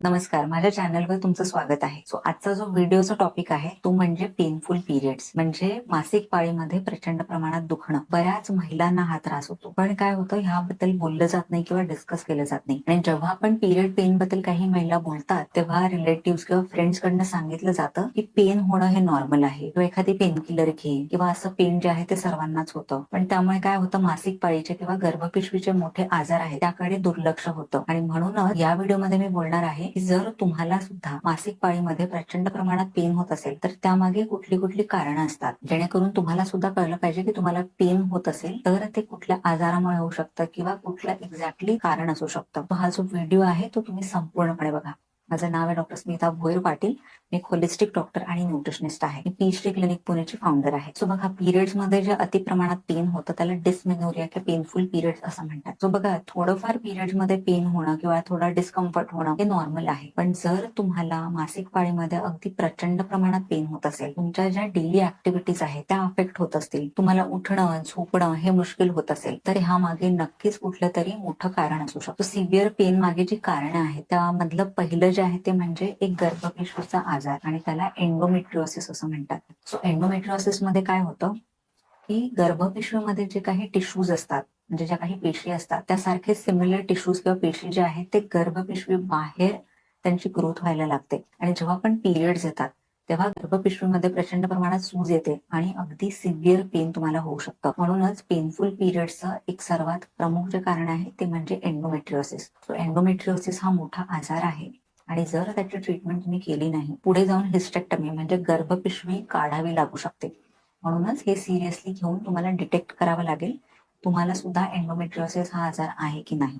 नमस्कार माझ्या चॅनलवर तुमचं स्वागत आहे. सो आजचा जो व्हिडिओचा टॉपिक आहे तो म्हणजे पेनफुल पिरियड्स म्हणजे मासिक पाळीमध्ये प्रचंड प्रमाणात दुखणं. बऱ्याच महिलांना हा त्रास होतो. पण काय होतं ह्याबद्दल बोललं जात नाही किंवा डिस्कस केलं जात नाही. आणि जेव्हा आपण पिरियड पेन बद्दल काही महिला बोलतात तेव्हा रिलेटिव्ह किंवा फ्रेंड्स कडनं सांगितलं जातं की पेन होणं हे नॉर्मल आहे. किंवा एखादी पेन किलर घे किंवा असं पेन जे आहे ते सर्वांनाच होतं. पण त्यामुळे काय होतं मासिक पाळीचे किंवा गर्भपिशवीचे मोठे आजार आहेत त्याकडे दुर्लक्ष होतं. आणि म्हणून या व्हिडिओमध्ये मी बोलणार आहे की जर तुम्हाला सुद्धा मासिक पाळीमध्ये प्रचंड प्रमाणात पेन होत असेल तर त्यामागे कुठली कुठली कारणं असतात? जेणेकरून तुम्हाला सुद्धा कळलं पाहिजे की तुम्हाला पेन होत असेल तर ते कुठल्या आजारामुळे होऊ शकतं किंवा कुठलं एक्झॅक्टली कारण असू शकतं. हा जो व्हिडिओ आहे तो तुम्ही संपूर्णपणे बघा. माझं नाव आहे डॉक्टर स्मिता भोयर पाटील. एक होलिस्टिक डॉक्टर आणि न्यूट्रिशनिस्ट आहे. मी पीएचडी क्लिनिक पुणेची फाउंडर आहे. सो बघा पिरियड्समध्ये जे अति प्रमाणात पेन होतं त्याला डिस्मेनोरिया किंवा पेनफुल पिरियड्स असं म्हणतात. सो बघा थोडंफार पिरियड्समध्ये पेन होणं किंवा थोडा डिस्कम्फर्ट होणं हे नॉर्मल आहे. पण जर तुम्हाला मासिक पाळीमध्ये अगदी प्रचंड प्रमाणात पेन होत असेल तुमच्या ज्या डेली ऍक्टिव्हिटीज आहेत त्या अफेक्ट होत असतील तुम्हाला उठणं झोपणं हे मुश्किल होत असेल तर ह्या मागे नक्कीच कुठलं तरी मोठं कारण असू शकतं. सिव्हिअर पेन मागे जी कारणं आहेत त्यामधलं पहिलं जे आहे ते म्हणजे एक गर्भपिशवीचा आजार आणि त्याला एन्डोमेट्रिओसिस असं म्हणतात. सो एन्डोमेट्रिओसिसमध्ये काय होतं? की गर्भपिशवीमध्ये जे काही टिश्यूज असतात म्हणजे ज्या काही पेशी असतात त्यासारखे सिमिलर टिश्यूज किंवा पेशी जे आहेत ते गर्भपिशवी बाहेर त्यांची ग्रोथ व्हायला लागते. आणि जेव्हा पण पिरियड्स येतात तेव्हा गर्भपिशवीमध्ये प्रचंड प्रमाणात सूज येते आणि अगदी सिव्हिअर पेन तुम्हाला होऊ शकतं. म्हणूनच पेनफुल पिरियडचं एक सर्वात प्रमुख जे कारण आहे ते म्हणजे एन्डोमेट्रिओसिस एन्डोमेट्रिओसिस हा मोठा आजार आहे. आणि जर त्याची ट्रीटमेंट तुम्ही केली नाही पुढे जाऊन हिस्टेक्टमी म्हणजे गर्भपिशवी काढावी लागू शकते. म्हणूनच हे सिरियसली घेऊन तुम्हाला डिटेक्ट करावं लागेल तुम्हाला सुद्धा एन्डोमेट्रिओसिस हा आजार आहे की नाही.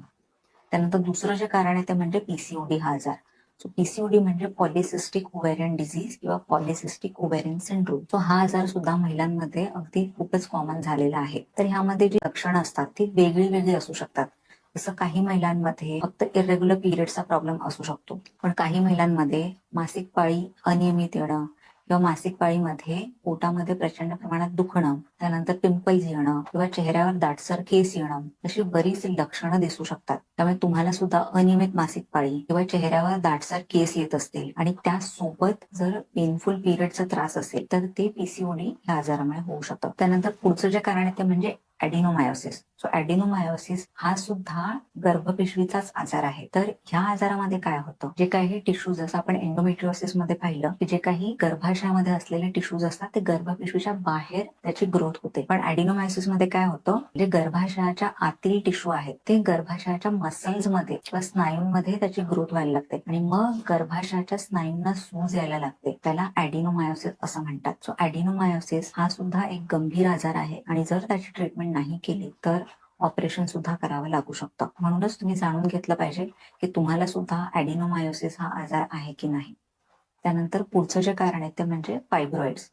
त्यानंतर दुसरं जे कारण आहे ते म्हणजे पीसीओडी हा आजार. सो पीसीओडी म्हणजे पॉलिसिस्टिक ओव्हेरियन डिझीज किंवा पॉलिसिस्टिक ओव्हेरियन सिंड्रोम सो हा आजार सुद्धा महिलांमध्ये अगदी खूपच कॉमन झालेला आहे. तर ह्यामध्ये जी लक्षणं असतात ती वेगळी वेगळी असू शकतात. जसं काही महिलांमध्ये फक्त इरेग्युलर पिरियडचा प्रॉब्लेम असू शकतो. पण काही महिलांमध्ये मासिक पाळी अनियमित येणं किंवा मासिक पाळीमध्ये पोटामध्ये प्रचंड प्रमाणात दुखणं त्यानंतर पिंपल्स येणं किंवा चेहऱ्यावर दाटसर केस येणं अशी बरीच लक्षणं दिसू शकतात. त्यामुळे तुम्हाला सुद्धा अनियमित मासिक पाळी किंवा चेहऱ्यावर दाटसर केस येत असतील आणि त्यासोबत जर पेनफुल पिरियडचा त्रास असेल तर ते पीसीओडी या आजारामुळे होऊ शकतं. त्यानंतर पुढचं जे कारण आहे ते म्हणजे ॲडिनोमायोसिस सो ऍडिनोमायोसिस हा सुद्धा गर्भपिशवीचाच आजार आहे. तर ह्या आजारामध्ये काय होतं? जे काही टिश्यू जसं आपण एन्डोमेट्रिओसिसमध्ये पाहिलं की जे काही गर्भाशयामध्ये असलेले टिश्यूज असतात ते गर्भपिशवीच्या बाहेर त्याची ग्रोथ होते. पण ऍडिनोमायोसिसमध्ये काय होतं? जे गर्भाशयाच्या आतील टिश्यू आहेत ते गर्भाशयाच्या मसल्समध्ये किंवा स्नायूंमध्ये त्याची ग्रोथ व्हायला लागते. आणि मग गर्भाशयाच्या स्नायूंना सूज यायला लागते. त्याला ऍडिनोमायोसिस असं म्हणतात. सो ऍडिनोमायोसिस हा सुद्धा एक गंभीर आजार आहे. आणि जर त्याची ट्रीटमेंट नाही केली तर ऑपरेशन सुद्धा करावं लागू शकतं. म्हणूनच तुम्ही जाणून घेतलं पाहिजे की तुम्हाला सुद्धा ॲडिनोमायोसिस हा आजार आहे की नाही. त्यानंतर पुढचं जे कारण आहे ते म्हणजे फायब्रॉइड्स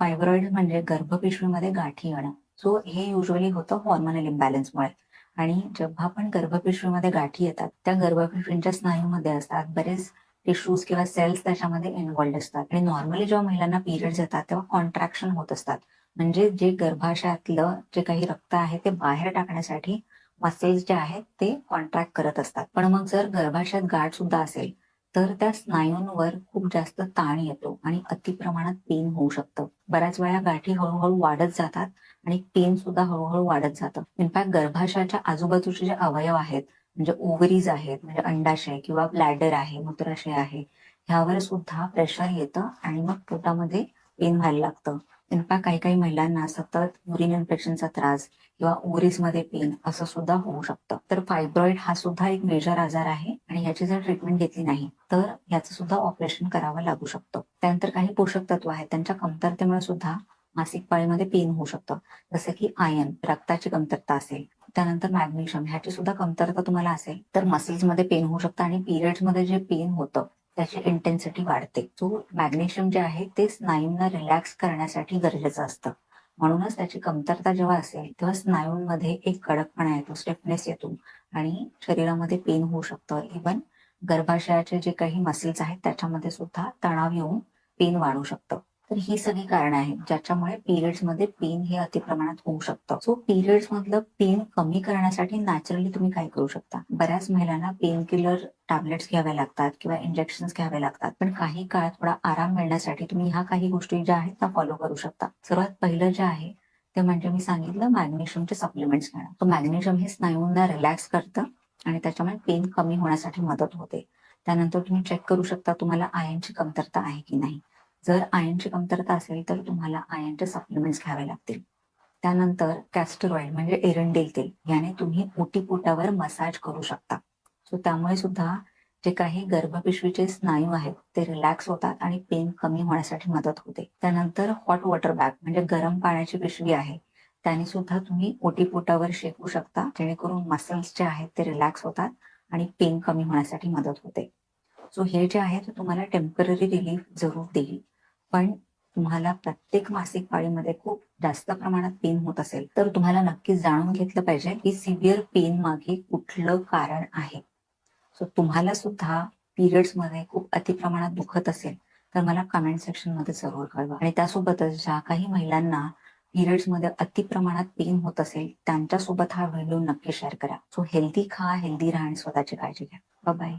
फायब्रॉइड म्हणजे गर्भपिशवीमध्ये गाठी येणं. सो हे युजली होतं हॉर्मोनल इम्बॅलन्समुळे आणि जेव्हा पण गर्भपिशवीमध्ये गाठी येतात त्या गर्भपिशवींच्या स्नायूमध्ये असतात बरेच टिश्यूज किंवा सेल्स त्याच्यामध्ये इन्व्हॉल्ड असतात. आणि नॉर्मली जेव्हा महिलांना पिरियड्स येतात तेव्हा कॉन्ट्रॅक्शन होत असतात. म्हणजे जे गर्भाशयातलं जे काही रक्त आहे ते बाहेर टाकण्यासाठी मसल्स जे आहेत ते कॉन्ट्रॅक्ट करत असतात. पण मग जर गर्भाशयात गाठ सुद्धा असेल तर त्या स्नायूंवर खूप जास्त ताण येतो आणि अति प्रमाणात पेन होऊ शकतं. बऱ्याच वेळा गाठी हळूहळू वाढत जातात आणि पेन सुद्धा हळूहळू वाढत जातं. इनफॅक्ट गर्भाशयाच्या आजूबाजूचे जे अवयव आहेत म्हणजे ओव्हरीज आहेत म्हणजे अंडाशय किंवा ब्लॅडर आहे मूत्राशय आहे ह्यावर सुद्धा प्रेशर येतं आणि मग पोटामध्ये पेन व्हायला लागतं. इनफॅक्ट काही काही महिलांना सतत युरिन इन्फेक्शनचा त्रास किंवा ओव्हरीज पेन असं सुद्धा होऊ शकतं. तर फायब्रॉइड हा सुद्धा एक मेजर आजार आहे आणि याची जर ट्रीटमेंट घेतली नाही तर याचं सुद्धा ऑपरेशन करावं लागू शकतं. त्यानंतर काही पोषक तत्व आहेत त्यांच्या कमतरतेमुळे सुद्धा मासिक पाळीमध्ये पेन होऊ शकतं. जसं की आयन रक्ताची कमतरता असेल त्यानंतर मॅग्नेशियम ह्याची सुद्धा कमतरता तुम्हाला असेल तर मसल्समध्ये पेन होऊ शकतं आणि पिरियड्समध्ये जे पेन होतं त्याची इंटेन्सिटी वाढते. सो मॅग्नेशियम जे आहे ते स्नायूंना रिलॅक्स करण्यासाठी गरजेचं असतं. म्हणूनच त्याची कमतरता जेव्हा असेल तेव्हा स्नायूंमध्ये एक कडकपणा येतो स्टिफनेस येतो आणि शरीरामध्ये पेन होऊ शकतं. इवन गर्भाशयाचे जे काही मसल्स आहेत त्याच्यामध्ये सुद्धा तणाव येऊन पेन वाढू शकतं. तर ही सगळी कारण आहेत ज्याच्यामुळे पिरियड्समध्ये पेन हे अतिप्रमाणात होऊ शकतं. सो पिरियड्स मधलं पेन कमी करण्यासाठी नॅचरली तुम्ही काय करू शकता? बऱ्याच महिलांना पेन किलर टॅबलेट्स घ्याव्या लागतात किंवा इंजेक्शन घ्यावे लागतात. पण काही काळ थोडा आराम मिळण्यासाठी तुम्ही ह्या काही गोष्टी ज्या आहेत त्या फॉलो करू शकता. सर्वात पहिलं जे आहे ते म्हणजे मी सांगितलं मॅग्नेशियमचे सप्लिमेंट्स घेणं. तर मॅग्नेशियम हे स्नायूंना रिलॅक्स करतं आणि त्याच्यामुळे पेन कमी होण्यासाठी मदत होते. त्यानंतर तुम्ही चेक करू शकता तुम्हाला आयनची कमतरता आहे की नाही. जर आयनची कमतरता असेल तर तुम्हाला आयनचे सप्लिमेंट्स घ्यावे लागतील. त्यानंतर कॅस्टरॉइड म्हणजे एरंडेल तेल. याने तुम्ही ओटीपोटावर मसाज करू शकता. सो त्यामुळे सुद्धा जे काही गर्भपिशवीचे स्नायू आहेत ते रिलॅक्स होतात आणि पेन कमी होण्यासाठी मदत होते. त्यानंतर हॉट वॉटर बॅग म्हणजे गरम पाण्याची पिशवी आहे. त्याने सुद्धा तुम्ही ओटीपोटावर शेकू शकता. जेणेकरून मसल्स जे आहेत ते रिलॅक्स होतात आणि पेन कमी होण्यासाठी मदत होते. सो हे जे आहे ते तुम्हाला टेंपररी रिलीफ जरूर देईल. पण तुम्हाला प्रत्येक मासिक पाळीमध्ये खूप जास्त प्रमाणात पेन होत असेल तर तुम्हाला नक्कीच जाणून घेतलं पाहिजे की सिव्हिअर पेन मागे कुठलं कारण आहे. सो तुम्हाला सुद्धा पिरियड्समध्ये खूप अतिप्रमाणात दुखत असेल तर मला कमेंट सेक्शनमध्ये जरूर कळवा. आणि त्यासोबतच ज्या काही महिलांना पिरियड्समध्ये अतिप्रमाणात पेन होत असेल त्यांच्यासोबत हा व्हिडिओ नक्की शेअर करा. सो हेल्दी खा हेल्दी राहा आणि स्वतःची काळजी घ्या. बाय